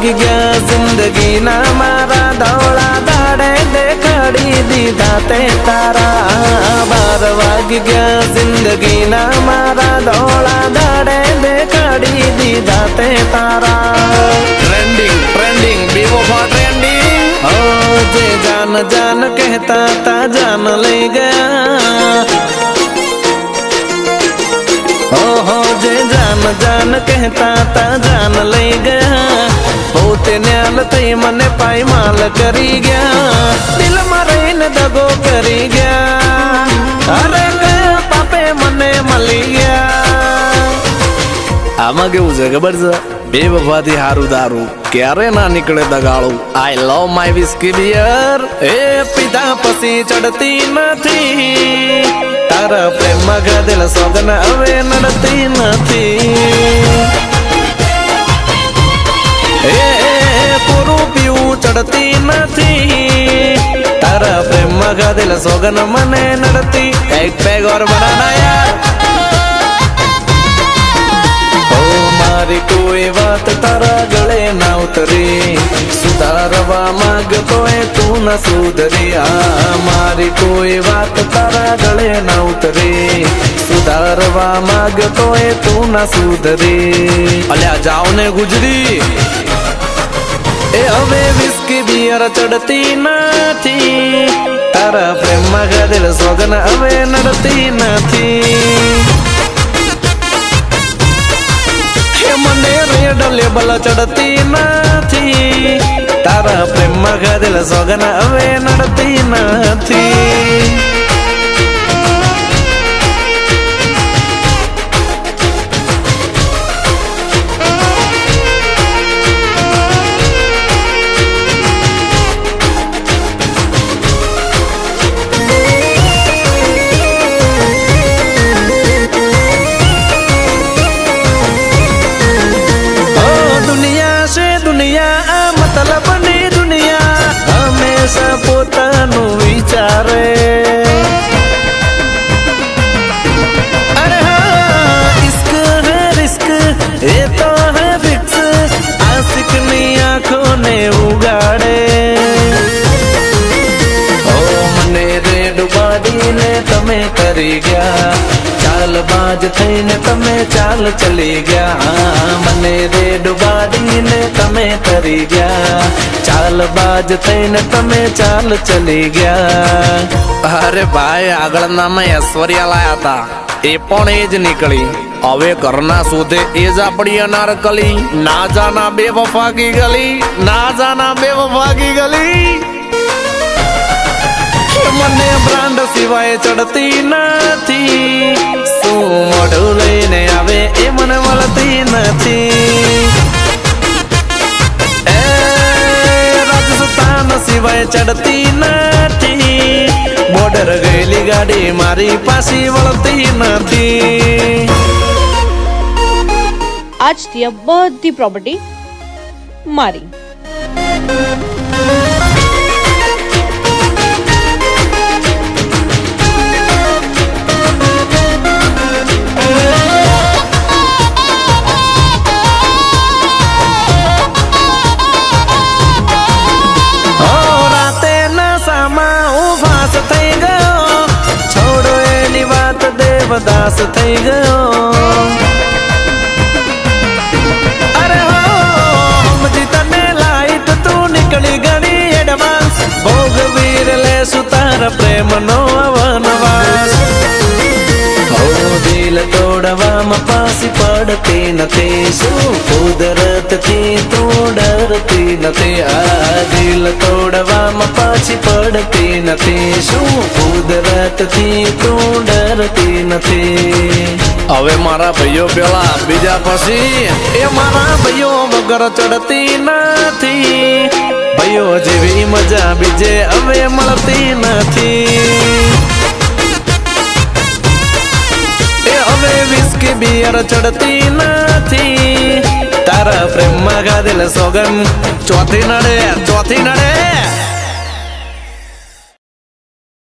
વાગી ગયા જિંદગીના મારા ધોળા દાડે દેખાડી દીધા તે તારા બાર વાગી ગયા જિંદગીના મારા ધોળા દાડે દેખાડી દીધા તે તારા ટ્રેન્ડિંગ ટ્રેન્ડિંગ બેવફા ટ્રેન્ડિંગ ઓ જે જાન જાન કહેતા તા જાન લઈ ગયા ઓહો જે જાન જાન કહેતા તા જાન લઈ ગયા પોતે ન્યાલ થઈ મને પાયમાલ કરી ગયા. દિલમાં રહીને દગો કરી ગયા. અરે પાપે મને મળી ગયા. આમાં કેવું છે ખબર છે? બે વફાથી હારું દારૂ ક્યારે ના નીકળે દગાળું? I love my whisky beer એ પીધા પછી ચડતી નથી. તારા પ્રેમમાં દિલ સોગન હવે નડતી નથી. ચડતી નથી. તારા પ્રેમમાં ગાધેલ સોગન મને નડતી. એક પેગ ઓર બનાના ઓ મારી કોઈ વાત તારા ગળે ના ઉતરી. સુધારવા માંગતો એ તું ન સુધરી. આ મારી કોઈ વાત તારા ગળે ના ઉતરી. સુધારવા માંગતો એ તું ના સુધરી. અલ્યા, જાઓ ને ગુજરી. બિયર ચડતી નથી. તારા પ્રેમમાં ગાધેલ સોગન હવે નડતી નથી. મને રેડલે લેબલ ચડતી નથી. તારા પ્રેમમાં ગાધેલ સોગન હવે નડતી નથી. આંખોને ઉગાડે ઓ મને રેડ બાડીને તમે કરી ગયા ચાલ બાજ થઈને તમે ચાલ ચલી ગયા મને રેડ બાડીને તમે કરી ગયા ચાલ બાજ થઈને તમે ચાલ ચલી ગયા અરે ભાઈ આગળનામાં ઐશ્વર્યા લાયા હતા એ પણ એ જ નીકળી હવે ઘરના શોધે એ જ આપણી અનારકલી ના જાના બે વફાગી ગલી. ના જાના બે વફાગી ગલી. મને બ્રાન્ડ સિવાય ચડતી નથી. શું મોઢું લઈને આવે એ મને મળતી નથી. એ સિવાય ચડતી નથી. બોર્ડર ગયેલી ગાડી મારી પાછી વળતી નથી. આજથી આ બધી પ્રોપર્ટી મારી ઓ રાતે નશામાં હું ફાસ થઈ ગયો તોડવામાં પાસી પડતી નથી શું કુદરતથી તો ડરતી નથી આ દિલ તોડવામાં પાછી પડતી નથી શું કુદરતથી તો ડરતી નથી હવે મારા ભાઈઓ પેલા બીજા પછી એ મારા ભાઈઓ વગર ચડતી નથી ભાઈઓ જેવી મજા બીજે હવે મળતી નથી બિયર ચડતી નથી તારા પ્રેમમાં ગાધેલ સોગન ચોથી નડે ચોથી નડે